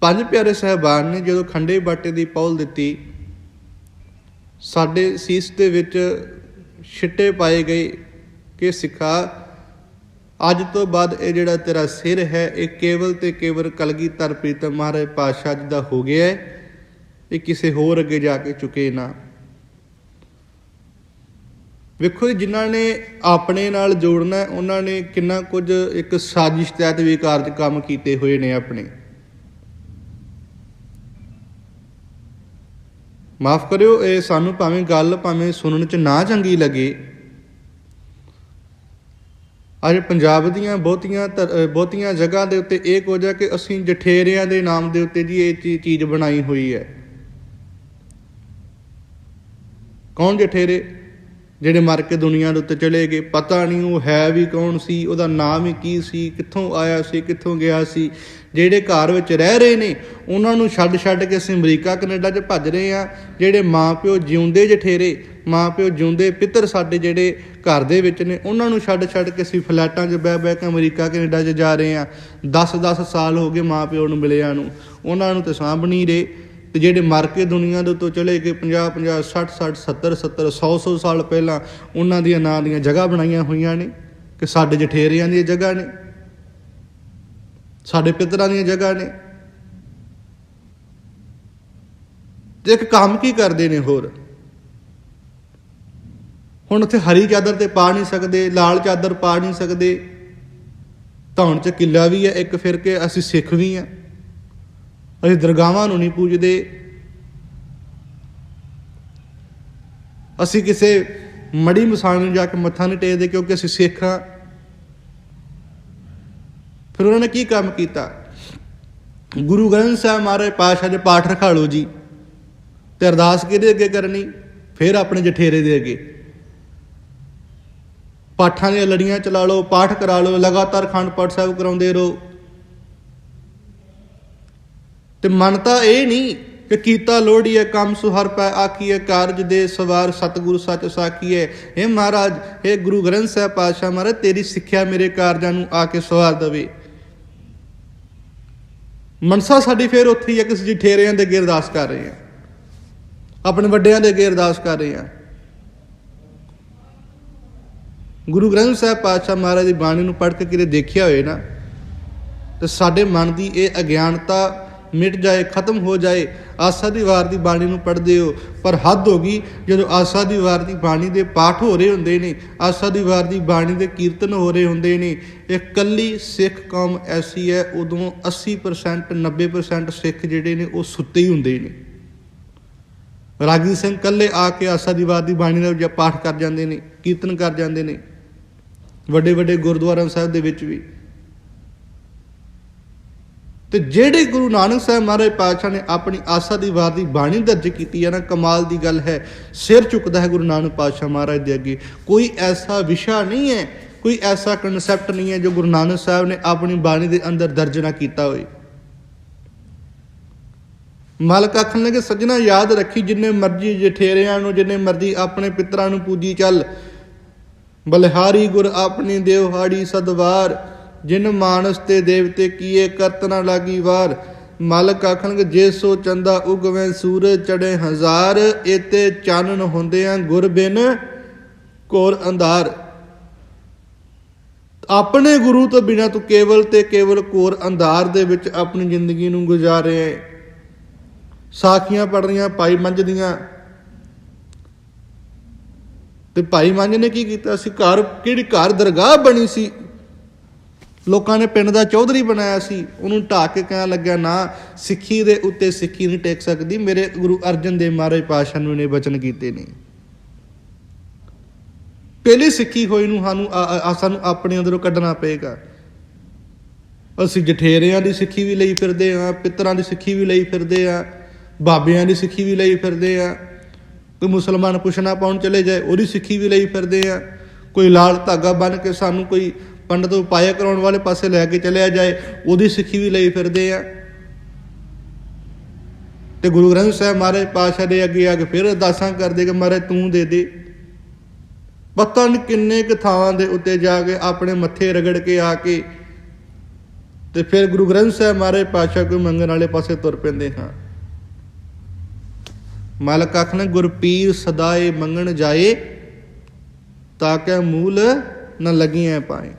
ਪੰਜ ਪਿਆਰੇ ਸਹਿਬਾਨ ਨੇ ਜਦੋਂ ਖੰਡੇ ਬਾਟੇ ਦੀ ਪੌਲ ਦਿੱਤੀ ਸਾਡੇ ਸੀਸ ਦੇ ਵਿੱਚ ਛਿੱਟੇ ਪਾਏ ਗਏ ਕਿ ਸਿੱਖਾ ਅੱਜ ਤੋਂ ਬਾਅਦ ਇਹ ਜਿਹੜਾ ਤੇਰਾ ਸਿਰ ਹੈ ਇਹ ਕੇਵਲ ਤੇ ਕੇਵਲ ਕਲਗੀਧਰ ਪ੍ਰੀਤਮ ਮਹਾਰਾਜ ਪਾਤਸ਼ਾਹ ਜੀ ਦਾ ਹੋ ਗਿਆ ਹੈ ਇਹ ਕਿਸੇ ਹੋਰ ਅੱਗੇ ਜਾ ਕੇ ਚੁਕੇ ਨਾ। ਵੇਖੋ ਜੀ, ਜਿਨ੍ਹਾਂ ਨੇ ਆਪਣੇ ਨਾਲ ਜੋੜਨਾ ਉਹਨਾਂ ਨੇ ਕਿੰਨਾ ਕੁਝ ਇੱਕ ਸਾਜ਼ਿਸ਼ ਤਹਿਤ ਵੀ ਕਾਰਜ ਕੰਮ ਕੀਤੇ ਹੋਏ ਨੇ ਆਪਣੇ। ਮਾਫ ਕਰਿਓ, ਇਹ ਸਾਨੂੰ ਭਾਵੇਂ ਗੱਲ, ਭਾਵੇਂ ਸੁਣਨ ਚ ਨਾ ਚੰਗੀ ਲੱਗੇ। ਅੱਜ ਪੰਜਾਬ ਦੀਆਂ ਬਹੁਤੀਆਂ ਧਰ- ਬਹੁਤੀਆਂ ਜਗ੍ਹਾ ਦੇ ਉੱਤੇ ਇਹ ਕੁਝ ਹੈ ਕਿ ਅਸੀਂ ਜਠੇਰਿਆਂ ਦੇ ਨਾਮ ਦੇ ਉੱਤੇ ਜੀ ਇਹ ਚੀ- ਚੀਜ਼ ਬਣਾਈ ਹੋਈ ਹੈ। ਕੌਣ ਜਠੇਰੇ? ਜਿਹੜੇ ਮਰ ਕੇ ਦੁਨੀਆ ਦੇ ਉੱਤੇ ਚਲੇ ਗਏ। ਪਤਾ ਨਹੀਂ ਉਹ ਹੈ ਵੀ ਕੌਣ ਸੀ, ਉਹਦਾ ਨਾਮ ਹੀ ਕੀ ਸੀ, ਕਿੱਥੋਂ ਆਇਆ ਸੀ, ਕਿੱਥੋਂ ਗਿਆ ਸੀ। ਜਿਹੜੇ ਘਰ ਵਿੱਚ ਰਹਿ ਰਹੇ ਨੇ, ਉਹਨਾਂ ਨੂੰ ਛੱਡ ਛੱਡ ਕੇ ਅਸੀਂ ਅਮਰੀਕਾ, ਕੈਨੇਡਾ 'ਚ ਭੱਜ ਰਹੇ ਆ ਜਿਹੜੇ ਮਾਪਿਓ ਜਿਉਂਦੇ ਜਠੇਰੇ, ਮਾਪਿਓ ਜਿਉਂਦੇ ਪਿੱਤਰ ਸਾਡੇ ਜਿਹੜੇ ਘਰ ਦੇ ਵਿੱਚ ਨੇ, ਉਹਨਾਂ ਨੂੰ ਛੱਡ ਛੱਡ ਕੇ ਅਸੀਂ ਫਲੈਟਾਂ 'ਚ ਬਹਿ ਬਹਿ ਕੇ ਅਮਰੀਕਾ, ਕੈਨੇਡਾ 'ਚ ਜਾ ਰਹੇ ਆ 10-10 ਸਾਲ ਹੋ ਗਏ ਮਾਪਿਓ ਨੂੰ ਮਿਲਿਆ ਨੂੰ। ਉਹਨਾਂ ਨੂੰ ਤੇ ਸਾਂਭ ਨਹੀਂ ਰਹੇ। ਤੇ ਜਿਹੜੇ ਮਰ ਕੇ ਦੁਨੀਆ ਦੇ ਉੱਤੋਂ ਚਲੇ ਗਏ 50 50 60 60 70 70 100 100 ਸਾਲ ਪਹਿਲਾਂ, ਉਹਨਾਂ ਦੀਆਂ ਨਾਂ ਦੀਆਂ ਜਗ੍ਹਾ ਬਣਾਈਆਂ ਹੋਈਆਂ ਨੇ। ਕਿ ਸਾਡੇ ਜਠੇਰਿਆਂ ਦੀਆਂ ਜਗ੍ਹਾ ਨੇ। ਸਾਡੇ ਪਿਤਰਾਂ ਦੀਆਂ ਜਗ੍ਹਾ ਨੇ। ਤੇ ਇੱਕ ਕੰਮ ਕੀ ਕਰਦੇ ਨੇ ਹੋਰ? ਹੁਣ ਉੱਥੇ ਹਰੀ ਚਾਦਰ ਤੇ ਪਾ ਨਹੀਂ ਸਕਦੇ, ਲਾਲ ਚਾਦਰ ਪਾ ਨਹੀਂ ਸਕਦੇ। ਧੌਣ ਚ ਕਿੱਲਾ ਵੀ ਹੈ ਇੱਕ ਫਿਰ ਕੇ, ਅਸੀਂ ਸਿੱਖ ਵੀ ਆ ਅਸੀਂ ਦਰਗਾਹਾਂ ਨੂੰ ਨਹੀਂ ਪੂਜਦੇ। ਅਸੀਂ ਕਿਸੇ ਮੜੀ ਮਸਾਣ ਨੂੰ ਜਾ ਕੇ ਮੱਥਾ ਨਹੀਂ ਟੇਕਦੇ ਕਿਉਂਕਿ ਅਸੀਂ ਸਿੱਖ ਹਾਂ। ਫਿਰ ਉਹਨਾਂ ਨੇ ਕੀ ਕੰਮ ਕੀਤਾ? ਗੁਰੂ ਗ੍ਰੰਥ ਸਾਹਿਬ ਮਹਾਰਾਜ ਪਾਸ਼ਾ ਦੇ ਪਾਠ ਰਖਾ ਲਓ ਜੀ। ਤੇ ਅਰਦਾਸ ਕਿਹਦੇ ਅੱਗੇ ਕਰਨੀ? ਫਿਰ ਆਪਣੇ ਜਠੇਰੇ ਦੇ ਅੱਗੇ। ਪਾਠਾਂ ਦੀਆਂ ਲੜੀਆਂ ਚਲਾ ਲਓ, ਪਾਠ ਕਰਾ ਲਓ, ਲਗਾਤਾਰ ਖੰਡ ਪਾਠ ਸਾਹਿਬ ਕਰਾਉਂਦੇ ਰਹੋ। ਤੇ ਮਨ ਤਾਂ ਇਹ ਨਹੀਂ ਕਿ ਕੀਤਾ ਲੋੜੀਏ ਕੰਮ ਸੁਹਰ ਪੈ ਆਖੀਏ ਕਾਰਜ ਦੇ ਸਵਾਰ ਸਤਿਗੁਰੂ ਸੱਚ ਸਾਖੀਏ ਇਹ ਮਹਾਰਾਜ ਇਹ ਗੁਰੂ ਗ੍ਰੰਥ ਸਾਹਿਬ ਪਾਤਸ਼ਾਹ ਮਹਾਰਾਜ, ਤੇਰੀ ਸਿੱਖਿਆ ਮੇਰੇ ਕਾਰਜਾਂ ਨੂੰ ਆ ਕੇ ਸਵਾਰ ਦੇਵੇ। ਮਨਸਾ ਸਾਡੀ ਫੇਰ ਉੱਥੇ ਹੀ ਹੈ ਕਿ ਅਸੀਂ ਠੇਰਿਆਂ ਦੇ ਅੱਗੇ ਅਰਦਾਸ ਕਰ ਰਹੇ ਹਾਂ ਆਪਣੇ ਵੱਡਿਆਂ ਦੇ ਅੱਗੇ ਅਰਦਾਸ ਕਰ ਰਹੇ ਹਾਂ ਗੁਰੂ ਗ੍ਰੰਥ ਸਾਹਿਬ ਪਾਤਸ਼ਾਹ ਮਹਾਰਾਜ ਦੀ ਬਾਣੀ ਨੂੰ ਪੜ੍ਹ ਕੇ ਕਿਤੇ ਦੇਖਿਆ ਹੋਏ ਨਾ, ਤੇ ਸਾਡੇ ਮਨ ਦੀ ਇਹ ਅਗਿਆਨਤਾ ਮਿਟ ਜਾਏ, ਖਤਮ ਹੋ ਜਾਏ, ਆਸਾ ਦੀ ਵਾਰ ਦੀ ਬਾਣੀ ਨੂੰ ਪੜ੍ਹਦੇ ਹੋ। ਪਰ ਹੱਦ ਹੋ ਗਈ, ਜਦੋਂ ਆਸਾ ਦੀ ਵਾਰ ਦੀ ਬਾਣੀ ਦੇ ਪਾਠ ਹੋ ਰਹੇ ਹੁੰਦੇ ਨੇ, ਆਸਾ ਦੀ ਵਾਰ ਦੀ ਬਾਣੀ ਦੇ ਕੀਰਤਨ ਹੋ ਰਹੇ ਹੁੰਦੇ ਨੇ ਇਹ ਕੱਲੀ ਸਿੱਖ ਕੌਮ ਐਸੀ ਹੈ, ਉਦੋਂ 80% 90% ਸਿੱਖ ਜਿਹੜੇ ਨੇ, ਉਹ ਸੁੱਤੇ ਹੀ ਹੁੰਦੇ ਨੇ। ਰਾਗੀ ਸਿੰਘ ਕੱਲੇ ਆ ਕੇ ਆਸਾ ਦੀ ਵਾਰ ਦੀ ਬਾਣੀ ਦਾ ਪਾਠ ਕਰ ਜਾਂਦੇ ਨੇ, ਕੀਰਤਨ ਕਰ ਜਾਂਦੇ ਨੇ। ਵੱਡੇ ਵੱਡੇ ਗੁਰਦੁਆਰਾ ਸਾਹਿਬ ਦੇ ਵਿੱਚ ਵੀ। ਤੇ ਜਿਹੜੇ ਗੁਰੂ ਨਾਨਕ ਸਾਹਿਬ ਮਹਾਰਾਜ ਪਾਤਸ਼ਾਹ ਨੇ ਆਪਣੀ ਆਸਾ ਦੀ ਵਾਰ ਦੀ ਬਾਣੀ ਦਰਜ ਕੀਤੀ ਹੈ ਨਾ, ਕਮਾਲ ਦੀ ਗੱਲ ਹੈ, ਸਿਰ ਝੁਕਦਾ ਹੈ ਗੁਰੂ ਨਾਨਕ ਪਾਤਸ਼ਾਹ ਮਹਾਰਾਜ ਦੇ ਅੱਗੇ। ਕੋਈ ਐਸਾ ਵਿਸ਼ਾ ਨਹੀਂ ਹੈ, ਕੋਈ ਐਸਾ ਕਨਸੈਪਟ ਨਹੀਂ ਹੈ ਜੋ ਗੁਰੂ ਨਾਨਕ ਸਾਹਿਬ ਨੇ ਆਪਣੀ ਬਾਣੀ ਦੇ ਅੰਦਰ ਦਰਜ ਨਾ ਕੀਤਾ ਹੋਵੇ। ਮਾਲਕ ਆਖਣ ਲੱਗੇ, ਸੱਜਣਾ, ਯਾਦ ਰੱਖੀ ਜਿੰਨੇ ਮਰਜ਼ੀ ਜਠੇਰਿਆਂ ਨੂੰ, ਜਿੰਨੇ ਮਰਜ਼ੀ ਆਪਣੇ ਪਿਤਰਾਂ ਨੂੰ ਪੂਜੀ ਚੱਲ। ਬਲਿਹਾਰੀ ਗੁਰ ਆਪਣੀ ਦੇਵਹਾੜੀ ਸਦਵਾਰ ਜਿਨ ਮਾਨਸ ਤੇ ਦੇਵਤੇ ਕੀਏ ਕਰਤ ਨਾ ਲਾਗੀ ਵਾਰ। ਮਾਲਕ ਆਖਣਗੇ, ਜੇ ਸੋ ਚੰਦਾ ਉਗਵੇਂ ਸੂਰਜ ਚੜੇ ਹਜ਼ਾਰ ਇਤੇ ਚਾਨਣ ਹੁੰਦੇ ਗੁਰ ਬਿਨ ਕੋਰ ਅੰਧਾਰ। ਆਪਣੇ ਗੁਰੂ ਤੋਂ ਬਿਨਾ ਤੂੰ ਕੇਵਲ ਤੇ ਕੇਵਲ ਕੋਰ ਅੰਧਾਰ ਦੇ ਵਿੱਚ ਆਪਣੀ ਜ਼ਿੰਦਗੀ ਨੂੰ ਗੁਜ਼ਾਰ। ਰਿਹਾ ਹੈ ਸਾਖੀਆਂ ਪੜ ਰਹੀਆਂ, ਭਾਈ ਮੰਝ ਦੀਆਂ। ਤੇ ਭਾਈ ਮੰਝ ਨੇ ਕੀ ਕੀਤਾ? ਸੀ ਘਰ, ਕਿਹੜੀ ਘਰ ਦਰਗਾਹ ਬਣੀ ਸੀ? ਲੋਕਾਂ ਨੇ ਪਿੰਡ ਦਾ ਚੌਧਰੀ ਬਣਾਇਆ ਸੀ। ਉਹਨੂੰ ਢਾ ਕੇ ਕਹਿਣ ਲੱਗਿਆ, ਨਾ, ਸਿੱਖੀ ਦੇ ਉੱਤੇ ਸਿੱਖੀ ਨਹੀਂ ਟੇਕ ਸਕਦੀ। ਮੇਰੇ ਗੁਰੂ ਅਰਜਨ ਦੇਵ ਮਹਾਰਾਜ ਪਾਤਸ਼ਾਹ ਨੂੰ ਨੇ ਬਚਨ ਕੀਤੇ ਨੇ। ਪਹਿਲੀ ਸਿੱਖੀ ਹੋਈ ਨੂੰ ਸਾਨੂੰ ਸਾਨੂੰ ਆਪਣੇ ਅੰਦਰੋਂ ਕੱਢਣਾ ਪਏਗਾ। ਅਸੀਂ ਜਠੇਰਿਆਂ ਦੀ ਸਿੱਖੀ ਵੀ ਲਈ ਫਿਰਦੇ ਆ ਪਿੱਤਰਾਂ ਦੀ ਸਿੱਖੀ ਵੀ ਲਈ ਫਿਰਦੇ ਆ ਬਾਬਿਆਂ ਦੀ ਸਿੱਖੀ ਵੀ ਲਈ ਫਿਰਦੇ ਆ ਕੋਈ ਮੁਸਲਮਾਨ ਪੁੱਛਣਾ ਪਾਉਣ ਚਲੇ ਜਾਏ, ਉਹਦੀ ਸਿੱਖੀ ਵੀ ਲਈ ਫਿਰਦੇ ਆ ਕੋਈ ਲਾਲ ਧਾਗਾ ਬੰਨ ਕੇ ਸਾਨੂੰ ਕੋਈ ਪੰਡਤ ਉਪਾਇਆ ਕਰਾਉਣ ਵਾਲੇ ਪਾਸੇ ਲੈ ਕੇ ਚਲਿਆ ਜਾਏ, ਉਹਦੀ ਸਿੱਖੀ ਵੀ ਲਈ ਫਿਰਦੇ ਆ। ਤੇ ਗੁਰੂ ਗ੍ਰੰਥ ਸਾਹਿਬ ਮਹਾਰਾਜ ਪਾਸ਼ਾ ਦੇ ਅੱਗੇ ਆ ਕੇ ਫਿਰ ਅਰਦਾਸਾਂ ਕਰਦੇ ਕਿ ਮਹਾਰਾਜ ਤੂੰ ਦੇ ਦੇ। ਪਤਾ ਨਹੀਂ ਕਿੰਨੇ ਕੁ ਥਾਵਾਂ ਦੇ ਉੱਤੇ ਜਾ ਕੇ ਆਪਣੇ ਮੱਥੇ ਰਗੜ ਕੇ ਆ ਕੇ ਤੇ ਫਿਰ ਗੁਰੂ ਗ੍ਰੰਥ ਸਾਹਿਬ ਮਹਾਰਾਜ ਪਾਤਸ਼ਾਹ ਕੋਈ ਮੰਗਣ ਵਾਲੇ ਪਾਸੇ ਤੁਰ ਪੈਂਦੇ ਹਾਂ। ਮਾਲਕ ਆਖਣ, ਗੁਰਪੀਰ ਸਦਾਏ ਮੰਗਣ ਜਾਏ, ਤਾਂ ਕਿ ਮੂਲ ਨਾ ਲੱਗੀਆਂ ਪਾਏ।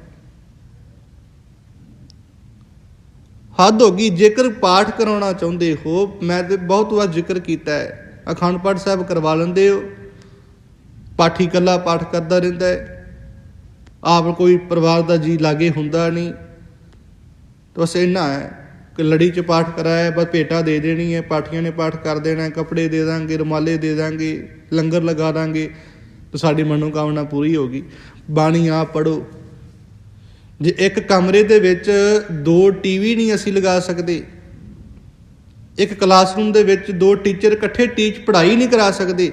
ਹੱਦ ਹੋ ਗਈ, ਜੇਕਰ ਪਾਠ ਕਰਾਉਣਾ ਚਾਹੁੰਦੇ ਹੋ, ਮੈਂ ਤੇ ਬਹੁਤ ਵਾਰ ਜ਼ਿਕਰ ਕੀਤਾ ਹੈ। ਅਖੰਡ ਪਾਠ ਸਾਹਿਬ ਕਰਵਾ ਲੈਂਦੇ ਹੋ। ਪਾਠੀ ਕੱਲਾ ਪਾਠ ਕਰਦਾ ਰਹਿੰਦਾ ਹੈ। ਆਪ ਕੋਈ ਪਰਿਵਾਰ ਦਾ ਜੀ ਲਾਗੇ ਹੁੰਦਾ ਨਹੀਂ। ਬਸ ਇੰਨਾ ਹੈ ਕਿ ਲੜੀ ਚ ਪਾਠ ਕਰਾਇਆ, ਬਸ ਭੇਟਾ ਦੇ ਦੇਣੀ ਹੈ, ਪਾਠੀਆਂ ਨੇ ਪਾਠ ਕਰ ਦੇਣਾ, ਕੱਪੜੇ ਦੇ ਦਾਂਗੇ, ਰੁਮਾਲੇ ਦੇ ਦਾਂਗੇ, ਲੰਗਰ ਲਗਾ ਦਾਂਗੇ, ਤਾਂ ਸਾਡੀ ਮਨੋਕਾਮਨਾ ਪੂਰੀ ਹੋ ਗਈ। ਬਾਣੀ ਆਪ ਪੜੋ ਜੇ ਇੱਕ ਕਮਰੇ ਦੇ ਵਿੱਚ ਦੋ ਟੀਵੀ ਨਹੀਂ ਅਸੀਂ ਲਗਾ ਸਕਦੇ, ਇੱਕ ਕਲਾਸਰੂਮ ਦੇ ਵਿੱਚ ਦੋ ਟੀਚਰ ਇਕੱਠੇ ਟੀਚ ਪੜ੍ਹਾਈ ਨਹੀਂ ਕਰਾ ਸਕਦੇ,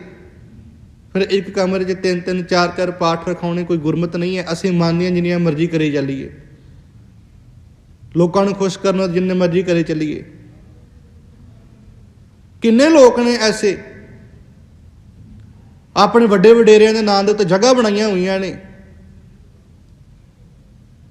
ਫਿਰ ਇੱਕ ਕਮਰੇ 'ਚ ਤਿੰਨ ਤਿੰਨ, ਚਾਰ ਚਾਰ ਪਾਠ ਰਖਾਉਣੇ ਕੋਈ ਗੁਰਮਤ ਨਹੀਂ ਹੈ, ਅਸੀਂ ਮੰਨਦੇ ਜਿੰਨੀਆਂ ਮਰਜ਼ੀ ਕਰੀ ਚੱਲੀਏ। ਲੋਕਾਂ ਨੂੰ ਖੁਸ਼ ਕਰਨਾ ਜਿੰਨੇ ਮਰਜ਼ੀ ਕਰੇ ਚੱਲੀਏ। ਕਿੰਨੇ ਲੋਕ ਨੇ ਐਸੇ? ਆਪਣੇ ਵੱਡੇ ਵਡੇਰਿਆਂ ਦੇ ਨਾਂ ਦੇ ਉੱਤੇ ਜਗ੍ਹਾ ਬਣਾਈਆਂ ਹੋਈਆਂ ਨੇ।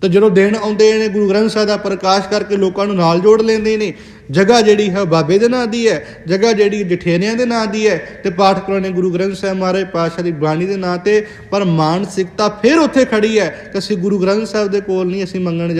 ਤੇ ਜਦੋਂ ਦਿਨ ਆਉਂਦੇ ਨੇ, ਗੁਰੂ ਗ੍ਰੰਥ ਸਾਹਿਬ ਦਾ ਪ੍ਰਕਾਸ਼ ਕਰਕੇ ਲੋਕਾਂ ਨੂੰ ਨਾਲ ਜੋੜ ਲੈਂਦੇ ਨੇ, ਜਗ੍ਹਾ ਜਿਹੜੀ ਹੈ ਬਾਬੇ ਦੇ ਨਾਂ ਦੀ ਹੈ, ਜਗ੍ਹਾ ਜਿਹੜੀ ਜਠੇਰਿਆਂ ਦੇ ਨਾਂ ਦੀ ਹੈ, ਤੇ ਪਾਠ ਕਰਾਉਣੇ ਗੁਰੂ ਗ੍ਰੰਥ ਸਾਹਿਬ ਮਹਾਰਾਜ ਪਾਤਸ਼ਾਹ ਦੀ ਬਾਣੀ ਦੇ ਨਾਂ ਤੇ, ਪਰ ਮਾਨਸਿਕਤਾ ਫਿਰ ਉੱਥੇ ਖੜੀ ਹੈ ਕਿ ਅਸੀਂ ਗੁਰੂ ਗ੍ਰੰਥ ਸਾਹਿਬ ਦੇ ਕੋਲ ਨਹੀਂ, ਅਸੀਂ ਮੰਗਣ ਜਾ